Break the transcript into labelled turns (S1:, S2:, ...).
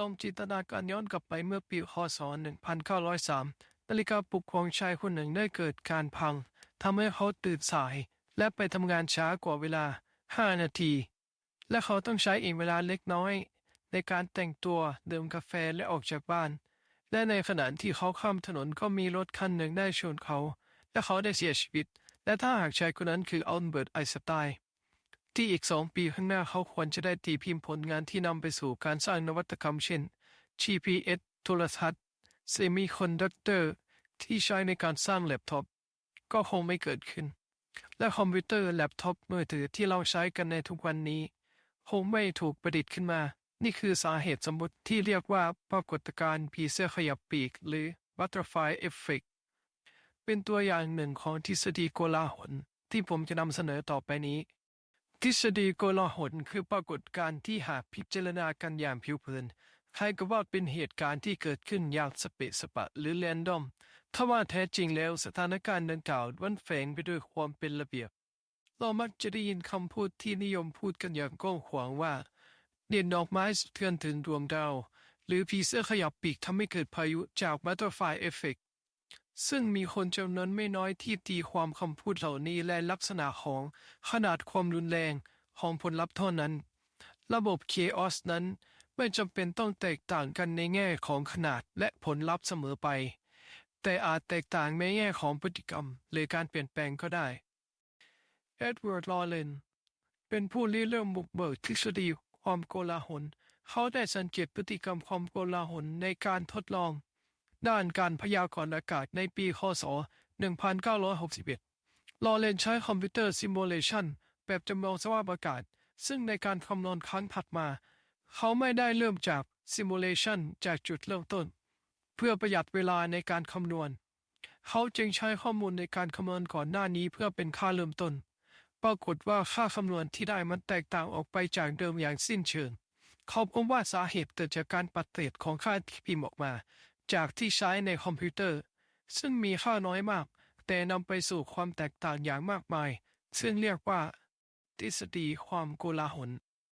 S1: ลองจินตนาการย้อนกลับไปเมื่อปีคศ1903 นาฬิกาปลุกของชายคนหนึ่งได้เกิดการพังทำให้เขาตื่นสาย และไปทำงานช้ากว่าเวลา 5 นาที และเขาต้องใช้อีกเวลาเล็กน้อย ในการแต่งตัวดื่มกาแฟและออกจากบ้าน และในขณะที่เขาข้ามถนนก็มีรถคันหนึ่งได้ชนเขา และเขาได้เสียชีวิต และถ้าหากชายคนนั้นคืออัลเบิร์ตไอน์สไตน์ ที่อีกสองปีข้างหน้าเขาควรจะได้ตีพิมพ์ผลงานที่นำไปสู่การสร้างนวัตกรรมเช่น GPS โทรทัศน์เซมิคอนดักเตอร์ที่ใช้ในการสร้างแล็ปท็อปก็คงไม่เกิดขึ้น และคอมพิวเตอร์แล็ปท็อปมือถือที่เราใช้กันในทุกวันนี้ คงไม่ถูกประดิษฐ์ขึ้นมา นี่คือสาเหตุสมมติที่เรียกว่าปรากฏการณ์ผีเสื้อขยับปีก หรือ Butterfly Effect เป็นตัวอย่างหนึ่งของทฤษฎีโกลาหลที่ผมจะนำเสนอต่อไปนี้ ทฤษฎีโกลาหลคือปรากฏการณ์ที่หากพิจารณากันอย่างผิวเผินคล้กับว่าเป็นเหตุการณ์ที่เกิดขึ้นอย่างสเปะสปะหรือแรนดอมถ้าว่าแท้จริงแล้วสถานการณ์ดังกล่าวมันแฝงไปด้วยความเป็นระเบียบ เรามักจะได้ยินคำพูดที่นิยมพูดกันอย่างกว้างขวางว่า เด่นดอกไม้สะเทือนถึงดวงดาว หรือผีเสื้อขยับปีกทำให้เกิดพายุจาก Butterfly Effect ซึ่งมีคนจำนวนไม่น้อยที่ตีความคำพูดเหล่านี้และลักษณะของขนาดความรุนแรงของผลลัพธ์เท่านั้น ระบบ Chaos นั้นไม่จำเป็นต้องแตกต่างกันในแง่ของขนาดและผลลัพธ์เสมอไป แต่อาจแตกต่างในแง่ของพฤติกรรมหรือการเปลี่ยนแปลงก็ได้ เอ็ดเวิร์ด ลอเรน เป็นผู้ริเริ่มบุกเบิกทฤษฎีความโกลาหล เขาได้สังเกตพฤติกรรมความโกลาหลในการทดลอง ด้านการพยากรณ์อากาศในปีคศ 1961 ลอเรนใช้คอมพิวเตอร์ซิมูเลชันแบบจำลองสภาพอากาศ ซึ่งในการคำนวณครั้งถัดมา เขาไม่ได้เริ่มจากซิมูเลชันจากจุดเริ่มต้น เพื่อประหยัดเวลาในการคำนวณ เขาจึงใช้ข้อมูลในการคำนวณก่อนหน้านี้เพื่อเป็นค่าเริ่มต้น ปรากฏว่าค่าคำนวณที่ได้มันแตกต่างออกไปจากเดิมอย่างสิ้นเชิงเขาพบว่าสาเหตุเกิดจากการปฏิเสธของค่าที่พิมพ์ออกมา จากที่ใช้ในคอมพิวเตอร์ ซึ่งมีค่าน้อยมาก แต่นำไปสู่ความแตกต่างอย่างมากมาย ซึ่งเรียกว่า ทฤษฎีความโกลาหล